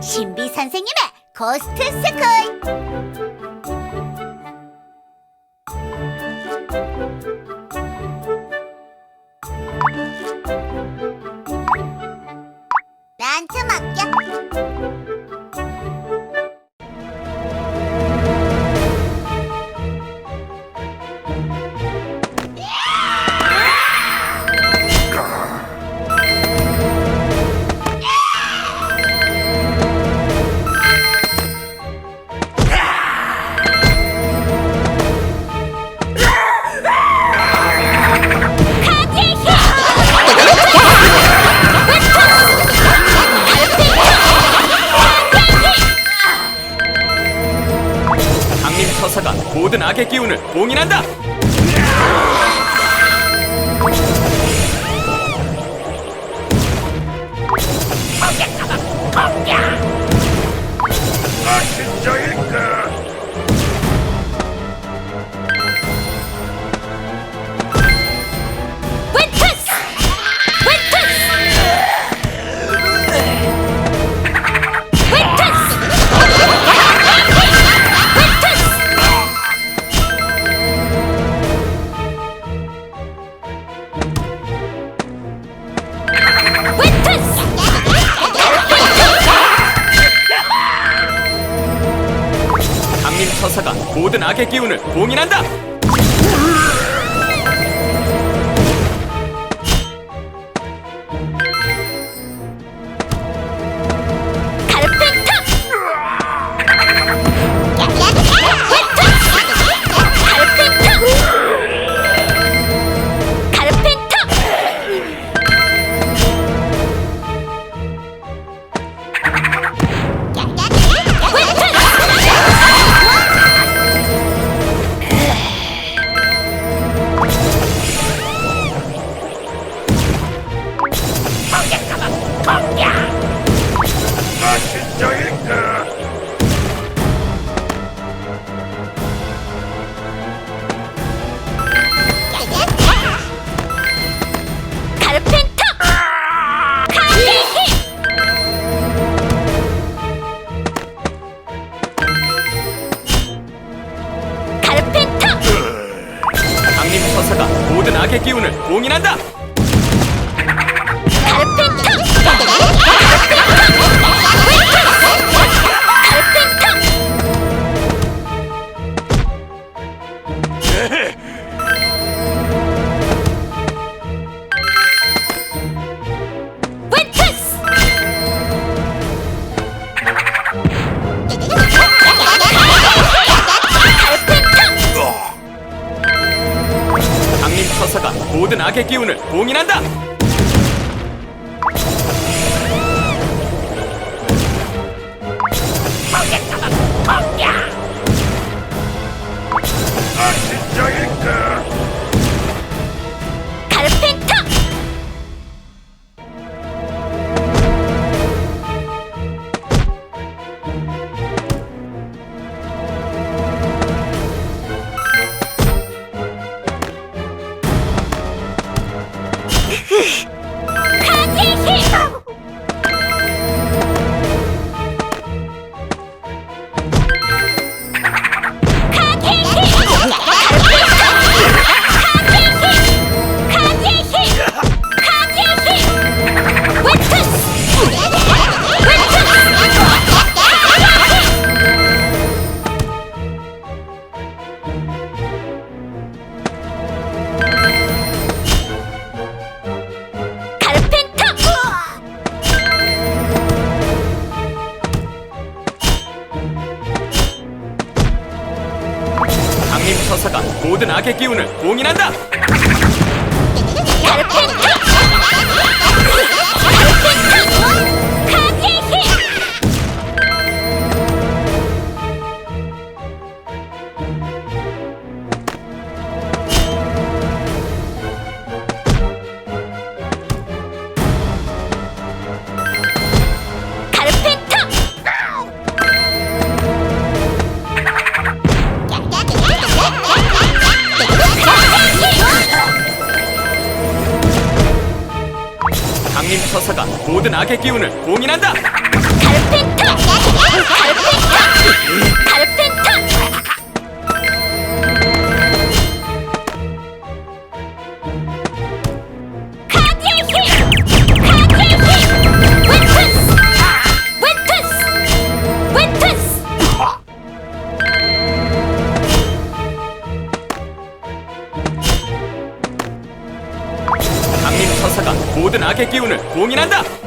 신비 선생님의 고스트 스쿨 모든 악의 기운을 봉인한다. 아 진짜일까? 악의 기운을 봉인한다. 아 모든 악의 기운을 봉인한다. 모든 악의 기운을 봉인한다. 모든 악의 기운을 봉인한다! 갈피트! 갈피트! 갈피트! 음악의 기운을 공인한다!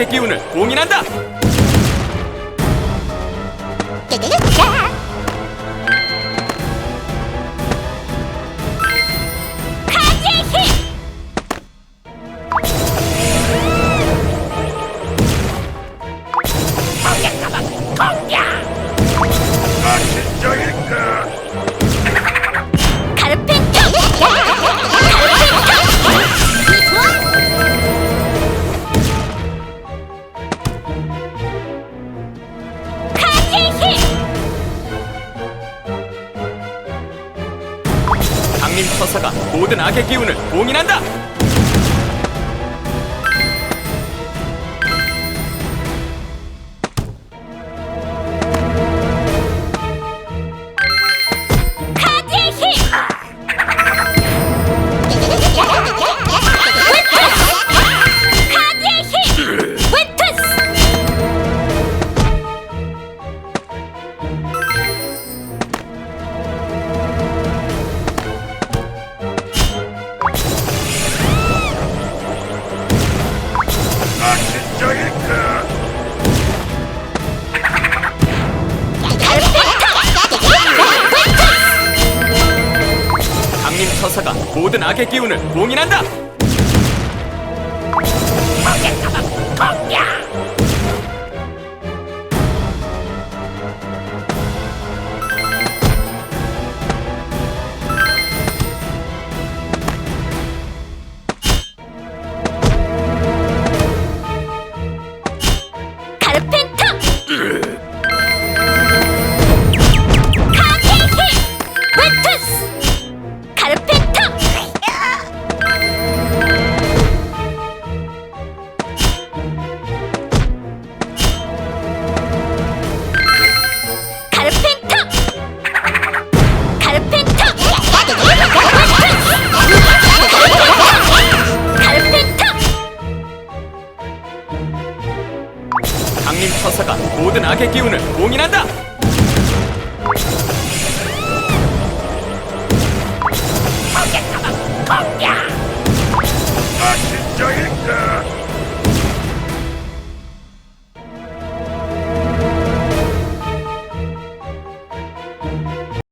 악의 기운을 공인한다! 천사가 모든 악의 기운을 봉인한다! 모든 악의 기운을 봉인한다! 가르펜 악의 기운을